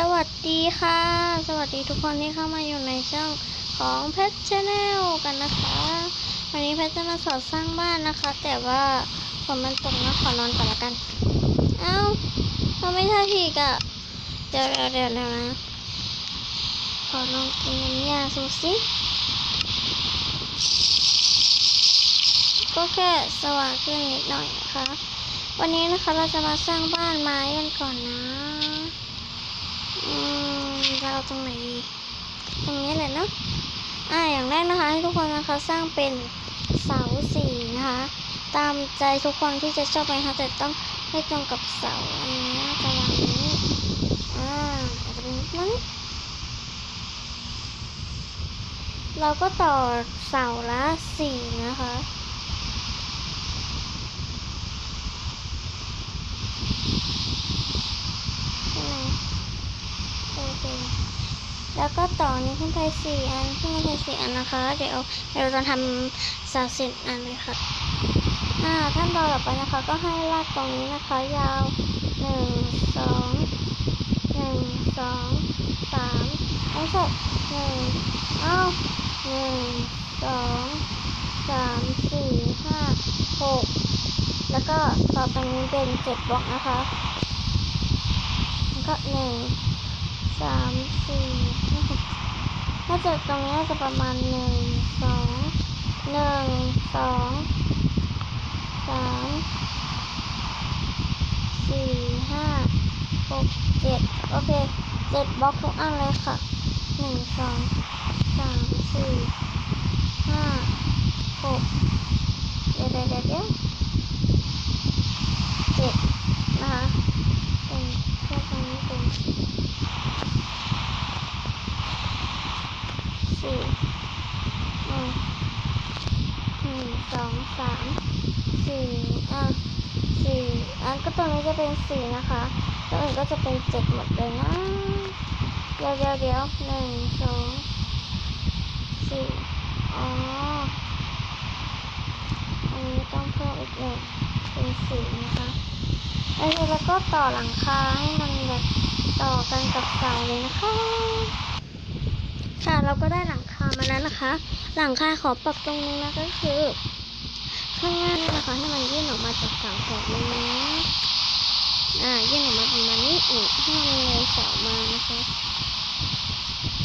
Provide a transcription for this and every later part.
สวัสดีค่ะ สวัสดีทุกคนที่เข้ามาอยู่ในช่องของเพชรชาแนลกันนะคะ วันนี้เพชรจะมาสอนสร้างบ้านนะคะ แต่ว่าฝนมันตกนะขอนอนก่อนละกัน เอ้าเราไม่ท่าทีกะเดี๋ยวเดี๋ยวเดี๋ยวเดี๋ยวนะขอลองกินน้ำยาสูสิก็แค่สว่างขึ้นนิดหน่อยนะคะ วันนี้นะคะเราจะมาสร้างบ้านไม้กันก่อนนะ อืมจะเอาตรงไหนดีตรงนี้แหละเนาะอ่าอย่างแรกนะคะ ให้ทุกคนนะคะสร้างเป็นเสาสี่นะคะ ตามใจทุกคนที่จะชอบไปนะคะแต่ต้องให้ตรงกับเสาอันนี้จะวางนี้อ่าอาจจะเป็นนั้นเราก็ต่อเสาละสี่นะคะ ใช่ไหมโอเค แล้วก็ต่อนี้ขึ้นไปสี่อันขึ้นไปสี่อันนะคะ เดี๋ยวเดี๋ยวเราจะทำสาสิบอันเลยค่ะอ่าขั้นตอนต่อไปนะคะ ก็ให้ลากตรงนี้นะคะ ยาวหนึ่งสองหนึ่งสองสามไม่ใช่หนึ่งเอ้าหนึ่งสองสามสี่ห้าหกแล้วก็ต่อไปนี้เป็นเจ็ดบล็อกนะคะ แล้วก็หนึ่ง สามสี่ห้าถ้าเจอตรงนี้จะประมาณหนึ่งสองหนึ่งสองสามสี่ห้าหกเจ็ดโอเคเจ็ดบล็อกทุกอันเลยค่ะหนึ่งสองสามสี่ห้าหกเดี๋ยวเดี๋ยวเดี๋ยวเดี๋ยวเจ็ดนะคะ เป็นแค่ตรงนี้เป็น สี่หนึ่งหนึ่งสองสามสี่อะสี่อะก็ตรงนี้จะเป็นสี่นะคะตรงอื่นก็จะเป็นเจ็ดหมดเลยนะเดี๋ยวเดี๋ยวเดี๋ยวหนึ่งสองสี่อ๋ออันนี้ต้องเพิ่มอีกหนึ่งเป็นสี่นะคะแล้วเราก็ต่อหลังคาให้มันแบบต่อกันกับเสาเลยนะคะ ค่ะเราก็ได้หลังคามาแล้วนะคะ หลังคาขอปรับตรงนึงนะก็คือ ข้างหน้านี่นะคะให้มันยื่นออกมาจากเสาแถบนี้นะอ่ายื่นออกมาประมาณนี้อีกให้มันเลยเสามานะคะ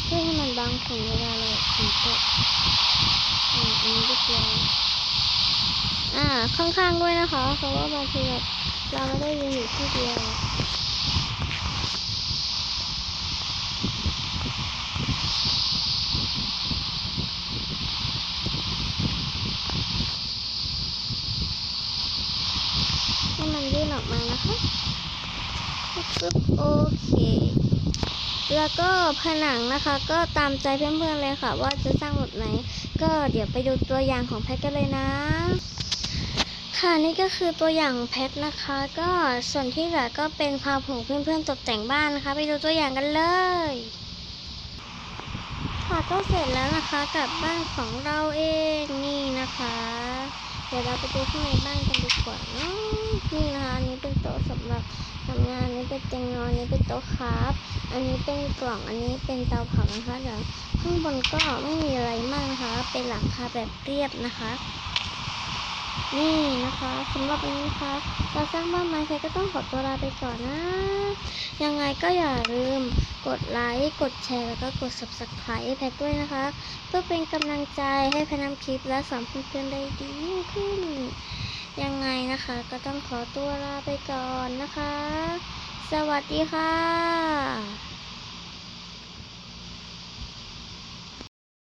เพื่อให้มันบังถึงเวลาเราถึงโต๊ะอ่าอันนี้ก็เดียวอ่าข้างๆด้วยนะคะเพราะว่าบางทีแบบเราไม่ได้ยืนอยู่ที่เดียว ให้มันยื่น อกมานะคะปึ๊บโอเค แล้วก็ผนังนะคะ ก็ตามใจเพื่อนๆเลยค่ะ ว่าจะสร้างแบบไหน ก็เดี๋ยวไปดูตัวอย่างของแพทกันเลยนะ ค่ะนี่ก็คือตัวอย่างแพทนะคะ ก็ส่วนที่เหลือก็เป็นพาผูเพื่อนๆตกแต่งบ้านนะคะ ไปดูตัวอย่างกันเลยค่ะก็เสร็จแล้วนะคะกับบ้านของเราเองนี่นะคะ เดี๋ยวเราไปดูข้างในบ้านกันดีกว่าเนาะนี่นะคะอันนี้เป็นโต๊ะสำหรับทำงานอันนี้เป็นเตียงนอนอันนี้เป็นโต๊ะครับ อันนี้เป็นกล่องอันนี้เป็นเตาเผานะคะเดี๋ยวข้างบนก็ไม่มีอะไรมากนะคะ เป็นหลังคาแบบเรียบนะคะ นี่นะคะสำหรับวันนี้นะคะเราสร้างบ้านไม้ใครก็ต้องขอตัวลาไปก่อนนะ ยังไงก็อย่าลืมกดไลค์กดแชร์แล้วก็กด subscribe แพทด้วยนะคะ เพื่อเป็นกำลังใจให้พทนำคลิปและสอนเพื่อนๆได้ดียิ่งขึ้น ยังไงนะคะก็ต้องขอตัวลาไปก่อนนะคะ สวัสดีค่ะ